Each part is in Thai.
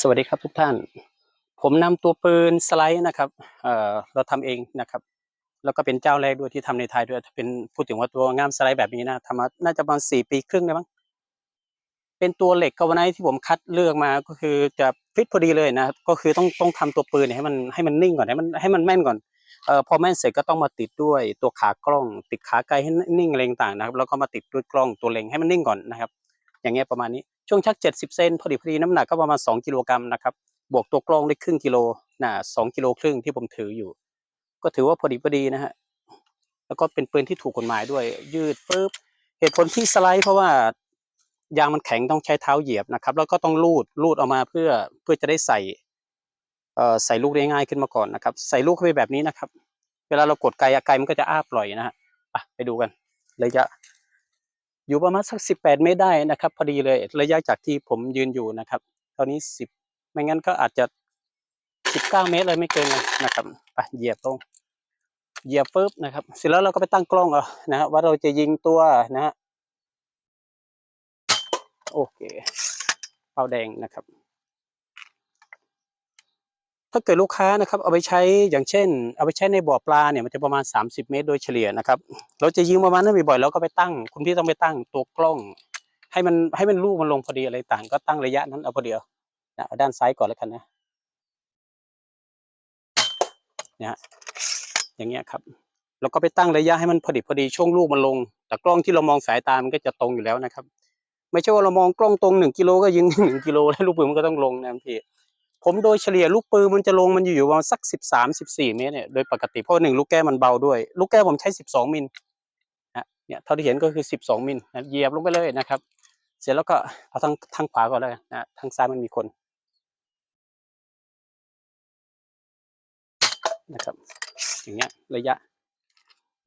สวัสดีครับทุกท่าน ผมนำตัวปืนสไลด์นะครับเเราทำเองนะครับ แล้วก็เป็นเจ้าแรกด้วยที่ทำในไทยด้วยเป็นพูดถึงว่าตัวงามสไลด์แบบนี้นะทำมาน่าจะประมาณสี่ปีครึ่งได้มั้งเป็นตัวเหล็กกาวไนท์ที่ผมคัดเลือกมาก็คือจะฟิตพอดีเลยนะครับก็คือต้องต้องทำตัวปืนให้มันให้มันนิ่งก่อนให้มันให้มันแม่นก่อนเอ่อพอแม่นเสร็จก็ต้องมาติดด้วยตัวขากล้อง ติดขาไกลให้นิ่งอะไรต่างๆนะครับแล้วก็มาติดด้วยกล้องตัวเล็งให้มันนิ่งก่อนนะครับ อย่างเงี้ยประมาณนี้ช่วงชัก 70 เซนพอดีพอดีน้ำหนักก็ประมาณ 2 กิโลกรัมนะครับบวกตัวกล้องได้ครึ่งกิโลนะสองกิโลครึ่งที่ผมถืออยู่ ก็ถือว่าพอดีพอดีนะฮะแล้วก็เป็นปืนที่ถูกกฎหมายด้วย ยืดปึ๊บเหตุผลที่สไลด์เพราะว่ายางมันแข็งต้องใช้เท้าเหยียบนะครับ แล้วก็ต้องลูดลูดออกมาเพื่อเพื่อจะได้ใส่เอ่อใส่ลูกได้ง่ายขึ้นมาก่อนนะครับ ใส่ลูกเข้าไปแบบนี้นะครับ เวลาเรากดไกลอะไกลมันก็จะอ้าปล่อยนะฮะอะไปดูกันระยะ อยู่ประมาณสักสิบแปดเมตรได้นะครับ พอดีเลยระยะจากที่ผมยืนอยู่นะครับตอนนี้สิบไม่งั้นก็อาจจะสิบเก้าเมตรเลยไม่เกินเลยนะครับไปเหยียบลงเหยียบปุ๊บนะครับ เสร็จแล้วเราก็ไปตั้งกล้องเอานะฮะว่าเราจะยิงตัวนะฮะโอเคเป้าแดงนะครับ ถ้าเกิดลูกค้านะครับเอาไปใช้อย่างเช่น เอาไปใช้ในบ่อปลาเนี่ยมันจะประมาณ 30 เมตร โดยเฉลี่ยนะครับเราจะยิงประมาณนั้นบ่อยๆแล้วก็ไปตั้ง คุณพี่ต้องไปตั้งตัวกล้อง ให้มันให้มันลูกมันลงพอดีอะไรต่าง ก็ตั้งระยะนั้นเอาพอดีนะเอาด้านซ้ายก่อนแล้วกันนะเนี่ยอย่างเงี้ยครับแล้วก็ไปตั้งระยะให้มันพอดีพอดีช่วงลูกมันลง แต่กล้องที่เรามองสายตามันก็จะตรงอยู่แล้วนะครับ ไม่ใช่ว่าเรามองกล้องตรงหนึ่งกิโลก็ยิงหนึ่งกิโลแล้วลูกปืนมันก็ต้องลงนะพี่ ผมโดยเฉลี่ยลูกปืนมันจะลงมันอยู่อยู่ประมาณสักสิบสามสิบสี่เมตรเนี่ยโดยปกติเพราะหนึ่งลูกแก้วมันเบาด้วย ลูกแก้วผมใช้สิบสองมิลนะเนี่ยเท่าที่เห็นก็คือสิบสองมิลนะเหยียบลงไปเลยนะครับ เสร็จแล้วก็เอาทางทางขวาก่อนเลยนะทางซ้ายมันมีคนนะครับอย่างเงี้ยระยะ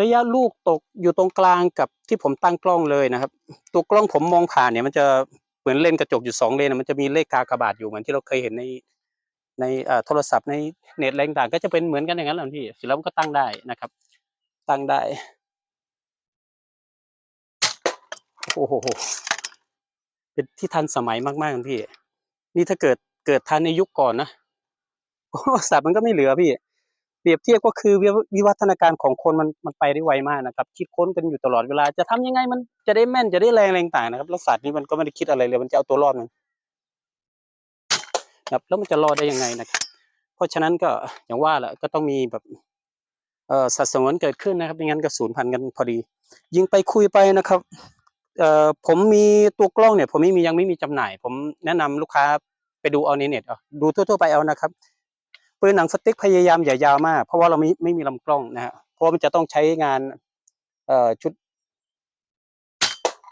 ระยะลูกตกอยู่ตรงกลางกับที่ผมตั้งกล้องเลยนะครับ ตัวกล้องผมมองผ่านเนี่ยมันจะเหมือนเลนกระจกอยู่สองเลนนะมันจะมีเลขกากบาทอยู่เหมือนที่เราเคยเห็นใน ในโทรศัพท์ในเน็ตอะไรต่างก็จะเป็นเหมือนกันอย่างนั้นแหละพี่เสร็จแล้วมันก็ตั้งได้นะครับ ตั้งได้ โอ้โหเป็นที่ทันสมัยมากๆพี่นี่ถ้าเกิดเกิดทันในยุคก่อนนะโอ้สัตว์มันก็ไม่เหลือพี่เปรียบเทียบก็คือวิวัฒนาการของคนมันมันไปได้ไวมากนะครับ คิดค้นกันอยู่ตลอดเวลาจะทำยังไงมันจะได้แม่นจะได้แรงอะไรต่างนะครับแล้วสัตว์นี่มันก็ไม่ได้คิดอะไรเลยมันจะเอาตัวรอดมัน ครับ แล้วมันจะรอดได้ยังไงนะครับ เพราะฉะนั้นก็อย่างว่าแหละก็ต้องมีแบบเอ่อสัตว์สงวนเกิดขึ้นนะครับไม่งั้นก็สูญพันธุ์กันพอดี ยิงไปคุยไปนะครับเอ่อผมมีตัวกล้องเนี่ย ผมไม่มียังไม่มีจำหน่าย ผมแนะนำลูกค้าไปดูเอาในเน็ตเอาดูทั่วๆไปเอานะครับปืนหนังสติ๊กพยายามอย่ายาวมาก เพราะว่าเราไม่ไม่มีลำกล้องนะฮะเพราะมันจะต้องใช้งานเอ่อชุด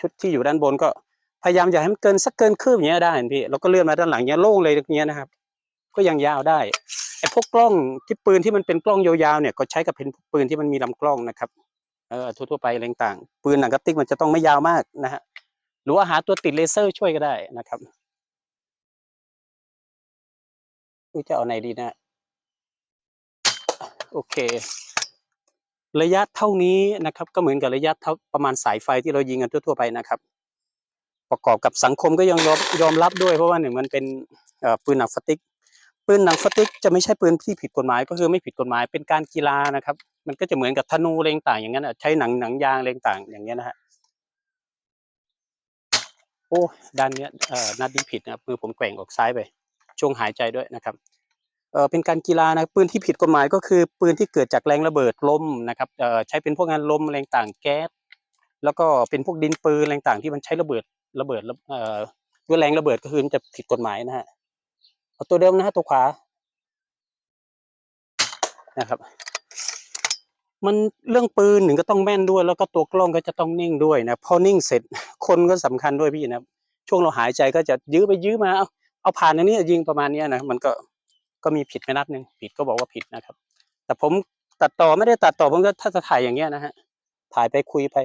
ชุดที่อยู่ด้านบนก็ พยายามอย่าให้มันเกินสักเกินคืบอย่างเงี้ยได้พี่แล้วก็เลื่อนมาด้านหลังเงี้ยโล่งเลยอย่างเงี้ยนะครับ ก็ยังยาวได้ไอ้พวกกล้องที่ปืนที่มันเป็นกล้องยาวๆเนี่ยก็ใช้กับเป็นปืนที่มันมีลำกล้องนะครับเออทั่วๆไปอะไรต่างปืนหนังกระติกมันจะต้องไม่ยาวมากนะฮะหรือว่าหาตัวติดเลเซอร์ช่วยก็ได้นะครับจะเอาไหนดีนะ โอเค ระยะเท่านี้นะครับ ก็เหมือนกับระยะเท่าประมาณสายไฟที่เรายิงกันทั่วๆไปนะครับ ประกอบกับสังคมก็ยังยอมยอมรับด้วยเพราะว่าหนึ่งมันเป็นปืนหนังสติ๊กปืนหนังสติ๊กจะไม่ใช่ปืนที่ผิดกฎหมายก็คือไม่ผิดกฎหมายเป็นการกีฬานะครับ มันก็จะเหมือนกับธนูอะไรต่างอย่างนั้นใช้หนังหนังยางอะไรต่างอย่างเงี้ยนะฮะโอ้ด้านเนี้ยเอ่อนัดนี้ผิดนะมือผมแกว่งออกซ้ายไป ช่วงหายใจด้วยนะครับเอ่อเป็นการกีฬานะปืนที่ผิดกฎหมายก็คือปืนที่เกิดจากแรงระเบิดลมนะครับเอ่อใช้เป็นพวกงานลมอะไรต่างแก๊สแล้วก็เป็นพวกดินปืนอะไรต่างที่มันใช้ระเบิด ระเบิดแล้วเอ่อด้วยแรงระเบิดก็คือมันจะผิดกฎหมายนะฮะเอาตัวเดิมนะฮะตัวขวานะครับ มันเรื่องปืนหนึ่งก็ต้องแม่นด้วย แล้วก็ตัวกล้องก็จะต้องนิ่งด้วยนะพอนิ่งเสร็จคนก็สำคัญด้วยพี่นะช่วงเราหายใจก็จะยื้อไปยื้อมาเอาเอาผ่านอันนี้ยิงประมาณนี้นะมันก็ก็มีผิดไปนัดหนึ่งผิดก็บอกว่าผิดนะครับ แต่ผมตัดต่อไม่ได้ตัดต่อผมก็ถ้าจะถ่ายอย่างเงี้ยนะฮะถ่ายไปคุยไป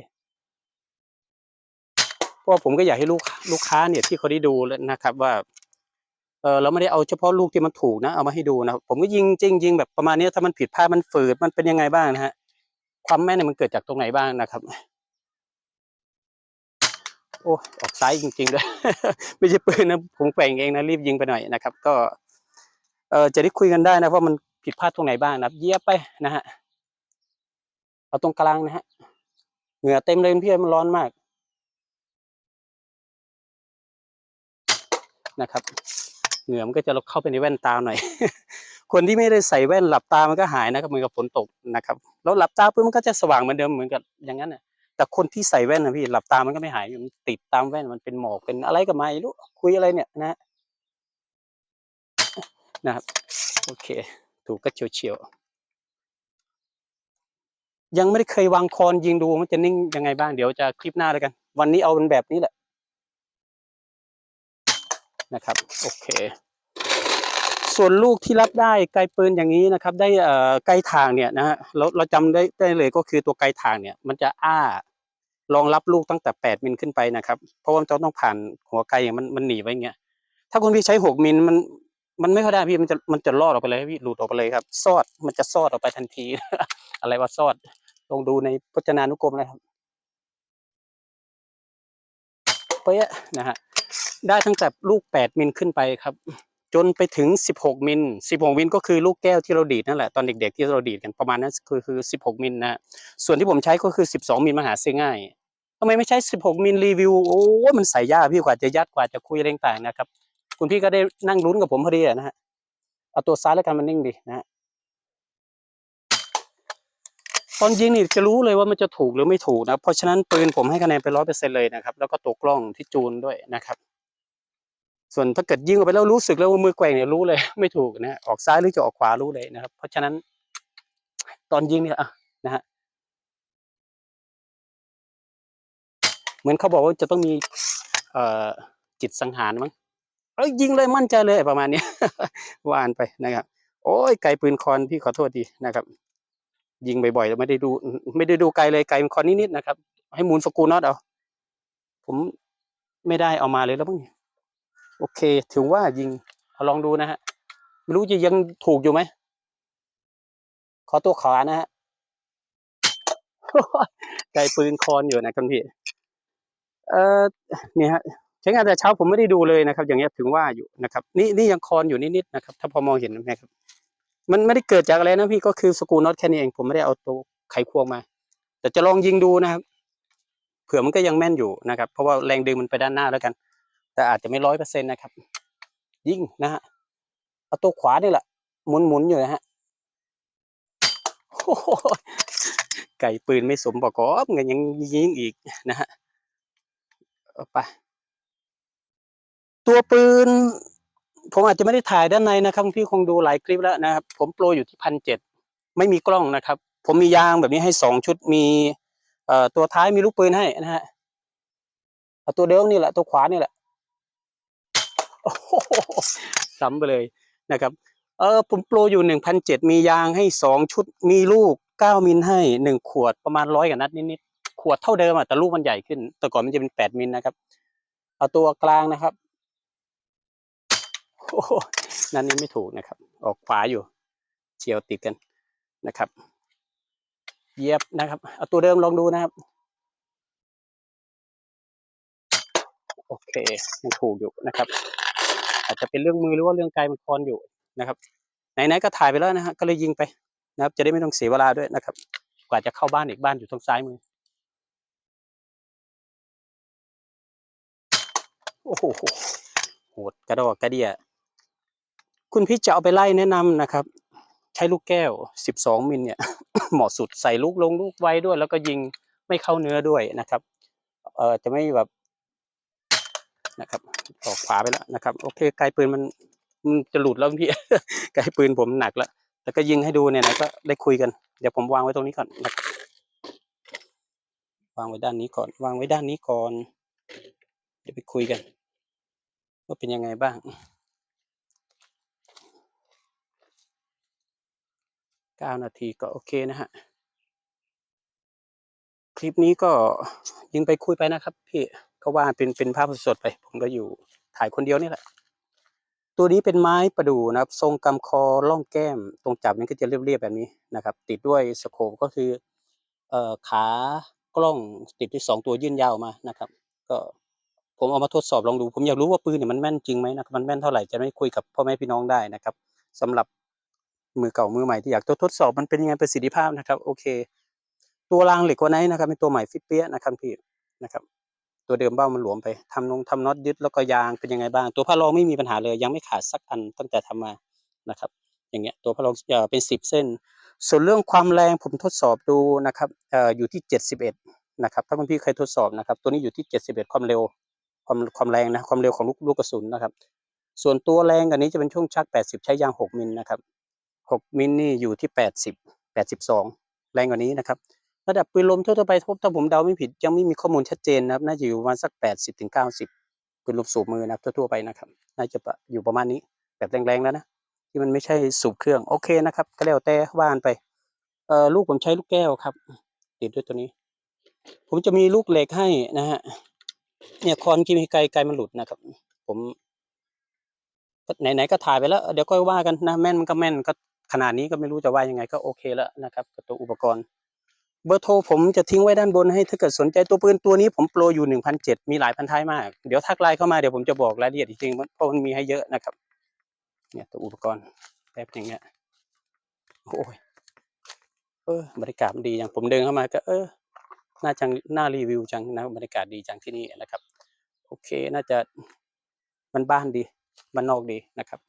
เพราะผมก็อยากให้ลูกลูกค้าเนี่ยที่เขาได้ดูแล้วนะครับว่าเออเราไม่ได้เอาเฉพาะลูกที่มันถูกนะเอามาให้ดูนะผมก็ยิงจริงยิงแบบประมาณนี้ถ้ามันผิดพลาดมันฝืดมันเป็นยังไงบ้างนะฮะความแม่นเนี่ยมันเกิดจากตรงไหนบ้างนะครับโอ้ออกซ้ายจริงๆด้วยไม่ใช่ปืนนะผมแกว่งเองนะรีบยิงไปหน่อยนะครับ ก็เออจะได้คุยกันได้นะว่ามันผิดพลาดตรงไหนบ้างนะเยียบไปนะฮะเอาตรงกลางนะฮะเหงื่อเต็มเลยเพี่อนมันร้อนมาก นะครับ เหงื่อมันก็จะเข้าไปในแว่นตาหน่อย คนที่ไม่ได้ใส่แว่นหลับตามันก็หายนะครับเหมือนกับฝนตกนะครับ แล้วหลับตาปุ๊บมันก็จะสว่างเหมือนเดิมเหมือนกับอย่างนั้นน่ะแต่คนที่ใส่แว่นนะพี่หลับตามันก็ไม่หายมันติดตามแว่นมันเป็นหมอกเป็นอะไรก็ไม่รู้คุยอะไรเนี่ยนะนะครับโอเค ถูกก็เฉียวเฉียวๆยังไม่ได้เคยวางคอนยิงดูมันจะนิ่งยังไงบ้างเดี๋ยวจะคลิปหน้าเลยกัน วันนี้เอาเป็นแบบนี้แหละ นะครับโอเค ส่วนลูกที่รับได้ไกลปืนอย่างนี้นะครับ ได้เอ่อไกลทางเนี่ยนะฮะเราเราจำได้ได้เลยก็คือตัวไกลทางเนี่ย มันจะอ้ารองรับลูกตั้งแต่แปดมิลขึ้นไปนะครับ เพราะว่ามันจะต้องผ่านหัวไกลอย่างมันมันหนีไว้เงี้ยถ้าคุณพี่ใช้หกมิลมันมันไม่ค่อยได้พี่มันจะมันจะลอดออกไปเลยพี่หลุดออกไปเลยครับ ซอดมันจะซอดออกไปทันที อะไรว่าซอดลองดูในพจนานุกรมนะครับเป๊ะนะฮะ ได้ตั้งแต่ลูกแปดมิลขึ้นไปครับ จนไปถึง 16 มิล 16 มิลก็คือลูกแก้วที่เราดีดนั่นแหละตอนเด็กๆที่เราดีดกันประมาณนั้นคือคือ 16 มิลนะส่วนที่ผมใช้ก็คือ 12 มิลมหาซื้อง่ายทำไมไม่ใช้ 16 มิลรีวิวโอ้มันใส่ยากพี่กว่าจะยัดกว่าจะคุยอะไรต่างๆนะครับ คุณพี่ก็ได้นั่งลุ้นกับผมพอดีนะฮะเอาตัวซ้ายแล้วกันมันนิ่งดีนะฮะ ตอนยิงนี่จะรู้เลยว่ามันจะถูกหรือไม่ถูกนะ เพราะฉะนั้นปืนผมให้คะแนนไปร้อยเปอร์เซ็นเลยนะครับ แล้วก็ตัวกล้องที่จูนด้วยนะครับ ส่วนถ้าเกิดยิงออกไปแล้วรู้สึกแล้วว่ามือแกว่งเนี่ยรู้เลย ไม่ถูกนะออกซ้ายหรือจะออกขวารู้เลยนะครับ เพราะฉะนั้น ตอนยิงเนี่ยอะนะฮะเหมือนเขาบอกว่าจะต้องมีเอ่อจิตสังหารมั้งเอ้ยยิงเลยมั่นใจเลยประมาณนี้ว่าอ่านไปนะครับ โอ้ยไกลปืนคอนพี่ขอโทษดีนะครับ ยิงบ่อยๆแล้วไม่ได้ดู ไม่ได้ดูไกลเลยไกลมันคอนนิดๆนะครับ ให้มุนสกูน็อตเอาผมไม่ได้เอามาเลยแล้วมั้งเนี่ยโอเค ถือว่ายิงเอาลองดูนะฮะไม่รู้จะยังถูกอยู่ไหมขอตัวขวานะฮะไกลปืนคอนอยู่นะครับพี่เอ่อเนี่ยฮะใช้งานแต่เช้าผมไม่ได้ดูเลยนะครับ อย่างเงี้ยถึงว่าอยู่นะครับ นี่นี่ยังคอนอยู่นิดๆนะครับ ถ้าพอมองเห็นนะครับ มันไม่ได้เกิดจากอะไรนะพี่ก็คือสกูน็อตแค่นี้เอง ผมไม่ได้เอาตัวไขควงมา แต่จะลองยิงดูนะครับ เผื่อมันก็ยังแม่นอยู่นะครับ เพราะว่าแรงดึงมันไปด้านหน้าแล้วกัน แต่อาจจะไม่ร้อยเปอร์เซ็นต์นะครับ ยิงนะฮะเอาตัวขวานี่แหละหมุนหมุนอยู่นะฮะโอ้โหไก่ปืนไม่สมประกอบเงินยังยิงอีกนะฮะเอาไปตัวปืน ผมอาจจะไม่ได้ถ่ายด้านในนะครับพี่คงดูหลายคลิปแล้วนะครับ ผมโปรอยู่ที่พันเจ็ดไม่มีกล้องนะครับ ผมมียางแบบนี้ให้สองชุดมีเอ่อตัวท้ายมีลูกปืนให้นะฮะเอาตัวเดิมนี่แหละ ตัวขวานี่แหละโอ้โหซ้ำไปเลยนะครับเออผมโปรอยู่หนึ่งพันเจ็ดมียางให้สองชุดมีลูกเก้ามิลให้หนึ่งขวดประมาณร้อยกว่านัดนิดๆขวดเท่าเดิมอะแต่ลูกมันใหญ่ขึ้น แต่ก่อนมันจะเป็นแปดมิลนะครับ เอาตัวกลางนะครับ โอ้นั่นนี่ไม่ถูกนะครับ ออกขวาอยู่เฉียวติดกันนะครับเยียบนะครับ เอาตัวเดิมลองดูนะครับ โอเคยังถูกอยู่นะครับ อาจจะเป็นเรื่องมือหรือว่าเรื่องกายมันคอนอยู่นะครับ ไหนๆก็ถ่ายไปแล้วนะฮะก็เลยยิงไปนะครับ จะได้ไม่ต้องเสียเวลาด้วยนะครับ กว่าจะเข้าบ้านอีกบ้านอยู่ทางซ้ายมือ โอ้โหโหดกระดอกกระเดีย คุณพี่จะเอาไปไล่แนะนำนะครับ ใช้ลูกแก้ว 12 มิลเนี่ยเหมาะสุดใส่ลูกลงลูกไว้ด้วย แล้วก็ยิงไม่เข้าเนื้อด้วยนะครับเอ่อจะไม่แบบนะครับออกขวาไปแล้วนะครับ โอเคไกลปืนมันมันจะหลุดแล้วพี่ไกลปืนผมหนักแล้วแล้วก็ยิงให้ดูเนี่ยนะก็ได้คุยกัน เดี๋ยวผมวางไว้ตรงนี้ก่อนนะวางไว้ด้านนี้ก่อน วางไว้ด้านนี้ก่อน เดี๋ยวไปคุยกัน ว่าเป็นยังไงบ้าง เก้านาทีก็โอเคนะฮะ คลิปนี้ก็ยิงไปคุยไปนะครับ พี่ก็ว่าเป็นเป็นภาพสดๆไป ผมก็อยู่ถ่ายคนเดียวนี่แหละ ตัวนี้เป็นไม้ประดู่นะครับ ทรงกำคอล่องแก้ม ตรงจับนี่ก็จะเรียบๆแบบนี้นะครับ ติดด้วยสโคปก็คือเอ่อขากล้องติดที่สองตัวยื่นยาวมานะครับ ก็ผมเอามาทดสอบลองดู ผมอยากรู้ว่าปืนเนี่ยมันแม่นจริงไหมนะครับมันแม่นเท่าไหร่จะได้คุยกับพ่อแม่พี่น้องได้นะครับสำหรับ มือเก่ามือใหม่ที่อยากทดสอบมันเป็นยังไงประสิทธิภาพนะครับ โอเค ตัวรางเหล็กวันไหนนะครับเป็นตัวใหม่ฟิตเปี้ยนะครับพี่นะครับตัวเดิมเบ้ามันหลวมไปทำนงทำน็อตยึดแล้วก็ยางเป็นยังไงบ้าง ตัวพะรองไม่มีปัญหาเลย ยังไม่ขาดสักอันตั้งแต่ทำมานะครับ อย่างเงี้ยตัวพะรองเอ่อเป็นสิบเส้น ส่วนเรื่องความแรงผมทดสอบดูนะครับออยู่ที่เจ็ดสิบเอ็ดนะครับถ้าคุณพี่เคยทดสอบนะครับ ตัวนี้อยู่ที่เจ็ดสิบเอ็ดความเร็วความความแรงนะความเร็วของลูกลูกกระสุนนะครับ ส่วนตัวแรงอันนี้จะเป็นช่วงชัก80ใช้ยาง6มิลนะครับ 6 มิลนี่อยู่ที่ 80 82 แรงกว่านี้นะครับ ระดับปืนลมทั่วไปถ้าผมเดาไม่ผิด ยังไม่มีข้อมูลชัดเจนนะครับ น่าจะอยู่ประมาณสัก 80ถึง90 ปืนลมสูบมือนะครับทั่วๆไปนะครับ น่าจะอยู่ประมาณนี้แบบแรงๆแล้วนะ ที่มันไม่ใช่สูบเครื่อง โอเคนะครับ ก็แล้วแต่ว่านไป เอ่อลูกผมใช้ลูกแก้วครับ ติดด้วยตัวนี้ ผมจะมีลูกเหล็กให้นะฮะ เนี่ยคอนกิมไกลไกลมันหลุดนะครับ ผมไหนๆก็ถ่ายไปแล้ว เดี๋ยวก็ว่ากันนะ แม่นมันก็แม่นก็ ขนาดนี้ก็ไม่รู้จะว่ายังไงก็โอเคแล้วนะครับกับตัวอุปกรณ์ เบอร์โทรผมจะทิ้งไว้ด้านบนให้ถ้าเกิดสนใจตัวปืนตัวนี้ผมโปรอยู่หนึ่งพันเจ็ดมีหลายพันท้ายมาก เดี๋ยวทักไลน์เข้ามาเดี๋ยวผมจะบอกรายละเอียดจริงๆเพราะมันมีให้เยอะนะครับ เนี่ยตัวอุปกรณ์แบบอย่างเงี้ยโอ้ยเออบรรยากาศมันดีอย่างผมเดินเข้ามาก็ เออน่าจังน่ารีวิวจังนะบรรยากาศดีจังที่นี่นะครับ โอเคน่าจะมันบ้านดีบ้านนอกดีนะครับ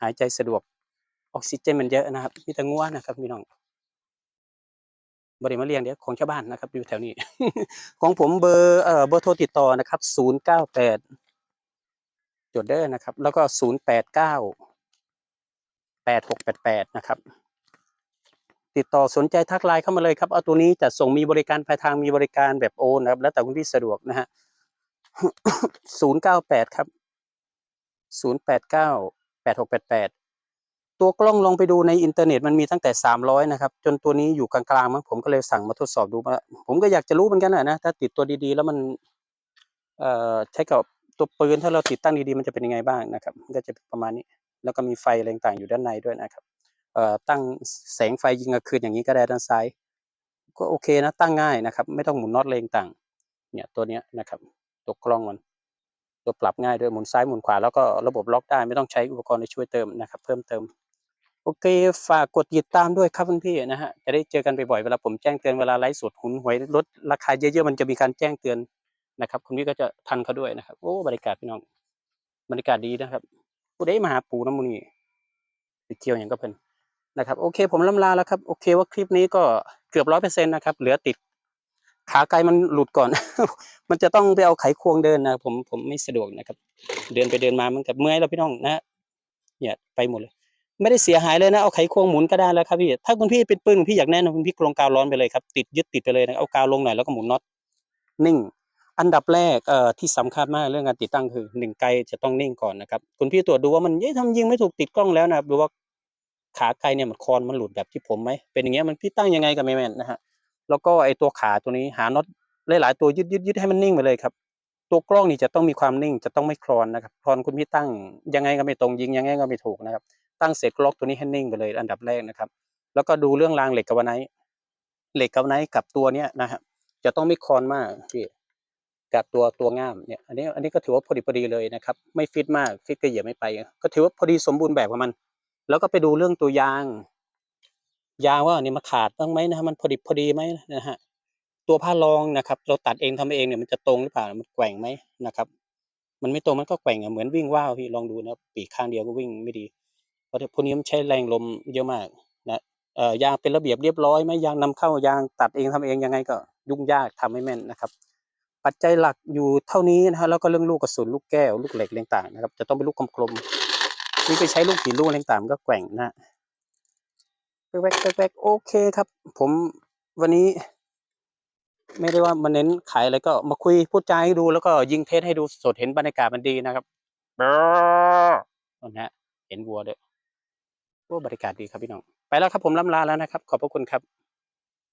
หายใจสะดวก ออกซิเจนมันเยอะนะครับ มีแต่งัวนะครับพี่น้องบริมาเรียงเดี๋ยวของชาวบ้านนะครับอยู่แถวนี้ ของผมเบอร์เอ่อเบอร์โทรติดต่อนะครับศูนย์เก้าแปดจดเด้อนะครับ แล้วก็ศูนย์แปดเก้าแปดหกแปดแปดนะครับ ติดต่อสนใจทักไลน์เข้ามาเลยครับเอาตัวนี้จะส่งมีบริการปลายทางมีบริการแบบโอนนะครับ แล้วแต่คุณพี่สะดวกนะฮะศูนย์เก้าแปดครับศูนย์แปดเก้าแปดหกแปดแปด ตัวกล้องลองไปดูในอินเทอร์เน็ตมันมีตั้งแต่สามร้อยนะครับ จนตัวนี้อยู่กลางๆมั้งผมก็เลยสั่งมาทดสอบดูมาผมก็อยากจะรู้เหมือนกันนะนะถ้าติดตัวดีๆ แล้วมันเอ่อใช้กับตัวปืนถ้าเราติดตั้งดีๆมันจะเป็นยังไงบ้างนะครับก็จะเป็นประมาณนี้ แล้วก็มีไฟอะไรต่างๆอยู่ด้านในด้วยนะครับเอ่อตั้งแสงไฟยิงกลางคืนอย่างนี้ก็ได้ด้านซ้าย ก็โอเคนะตั้งง่ายนะครับ ไม่ต้องหมุนน็อตเลงต่างเนี่ยตัวเนี้ยนะครับตัวกล้องมันตัวปรับง่ายด้วยหมุนซ้ายหมุนขวาแล้วก็ระบบล็อกได้ไม่ต้องใช้อุปกรณ์ในช่วยเติมนะครับ เพิ่มเติม โอเค ฝากกดติดตามด้วยครับเพี่ๆนพี่นะฮะ จะได้เจอกันบ่อยๆ เวลาผมแจ้งเตือนเวลาไลฟ์สดหุนหวยลดราคาเยอะๆ มันจะมีการแจ้งเตือนนะครับ คุณพี่ก็จะทันเขาด้วยนะครับ โอ้ บรรยากาศพี่น้อง บรรยากาศดีนะครับ ผู้ใดมาหาปูน้ำมูนี่ไปเที่ยวอย่างก็เพิ่นนะครับ โอเค ผมล่ำลาแล้วครับ โอเคว่าคลิปนี้ก็เกือบร้อยเปอร์เซ็นต์นะครับ เหลือติดขาไกลมันหลุดก่อน มันจะต้องไปเอาไขควงเดินนะ ผมผมไม่สะดวกนะครับ เดินไปเดินมามันกับเมื่อยแล้วพี่น้องนะ เนี่ยไปหมดเลย ไม่ได้เสียหายเลยนะเอาไขควงหมุนก็ได้แล้วครับพี่ถ้าคุณพี่เป็นปึ้งพี่อยากแนะนคุณพี่กลงกาวร้อนไปเลยครับติดยึดติดไปเลยนะเอากาวลงหน่อยแล้วก็หมุนน็อตนิ่ง อันดับแรกเอ่อที่สำคัญมากเรื่องการติดตั้งคือหนึ่งไกลจะต้องนิ่งก่อนนะครับคุณพี่ตรวจดูว่ามันเย้ทำยิงไม่ถูกติดกล้องแล้วนะครับดูว่าขาไกลเนี่ยมันคอนมันหลุดแบบที่ผมไหมเป็นอย่างเงี้ยมันพี่ตั้งยังไงก็ไม่แม่นนะฮะแล้วก็ไอตัวขาตัวนี้หาน็อตหลายๆตัวยึดยึดยึดให้มันนิ่งไปเลยครับตัวกล้องนี่จะต้องมีความนิ่งจะต้องไม่คลอนนะครับคลอนคุณพี่ตั้งยังไงก็ไม่ตรงยิงยังไงก็ไม่ถูกนะครับ ตั้งเสร็จล็อกตัวนี้ให้นิ่งไปเลยอันดับแรกนะครับ แล้วก็ดูเรื่องรางเหล็กกับวันไนท์เหล็กกับวันไนท์กับตัวเนี้ยนะฮะจะต้องไม่คอนมากพี่กับตัวตัวง่ามเนี่ยอันนี้อันนี้ก็ถือว่าพอดีพอดีเลยนะครับ ไม่ฟิตมากฟิตก็เหยียบไม่ไป ก็ถือว่าพอดีสมบูรณ์แบบของมัน แล้วก็ไปดูเรื่องตัวยาง ยางว่าอันนี้มันขาดบ้างไหมนะมันพอดีพอดีไหมนะฮะตัวผ้ารองนะครับ เราตัดเองทำเองเนี่ยมันจะตรงหรือเปล่ามันแกว่งไหมนะครับ มันไม่ตรงมันก็แกว่งเหมือนวิ่งว่าวพี่ลองดูนะปีกข้างเดียวก็วิ่งไม่ดี เพราะพวกนี้มันใช้แรงลมเยอะมากนะเอ่อยางเป็นระเบียบเรียบร้อยไหมยางนำเข้ายางตัดเองทำเองยังไงก็ยุ่งยากทำไม่แม่นนะครับ ปัจจัยหลักอยู่เท่านี้นะฮะแล้วก็เรื่องลูกกระสุนลูกแก้วลูกเหล็กอะไรต่างๆนะครับจะต้องเป็นลูกกลมๆนี่ไปใช้ลูกกี่ลูกอะไรต่างๆมันก็แกว่งนะแวกๆแวกๆโอเคครับ ผมวันนี้ ไม่ได้ว่ามาเน้นขายอะไรก็มาคุยพูดจาให้ดูแล้วก็ยิงเทสให้ดูสดเห็นบรรยากาศมันดีนะครับนะฮะเห็นวัวด้วย โอ้บรรยากาศดีครับพี่น้อง ไปแล้วครับผมล่ำลาแล้วนะครับ ขอบพระคุณครับ